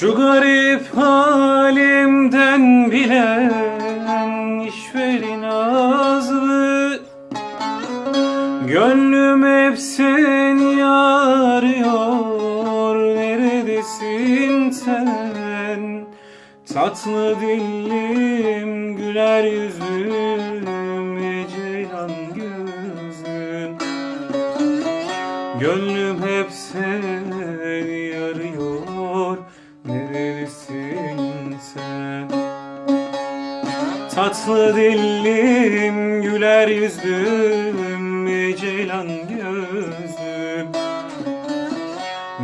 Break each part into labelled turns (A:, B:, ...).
A: Şu garip halimden bilen işveri nazlı Gönlüm hep seni arıyor Neredesin sen? Tatlı dillim güler yüzüm ey Ceylan gözüm Gönlüm hep seni arıyor sen Tatlı dillim güler yüzlüm ey Ceylan gözüm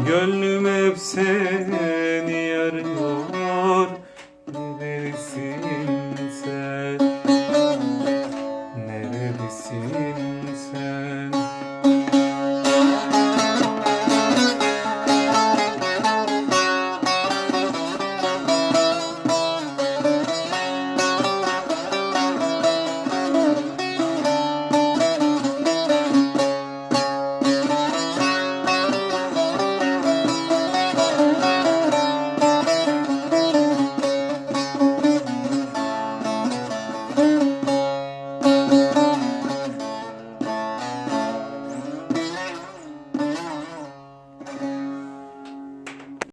A: Gönlüm hep seni arıyor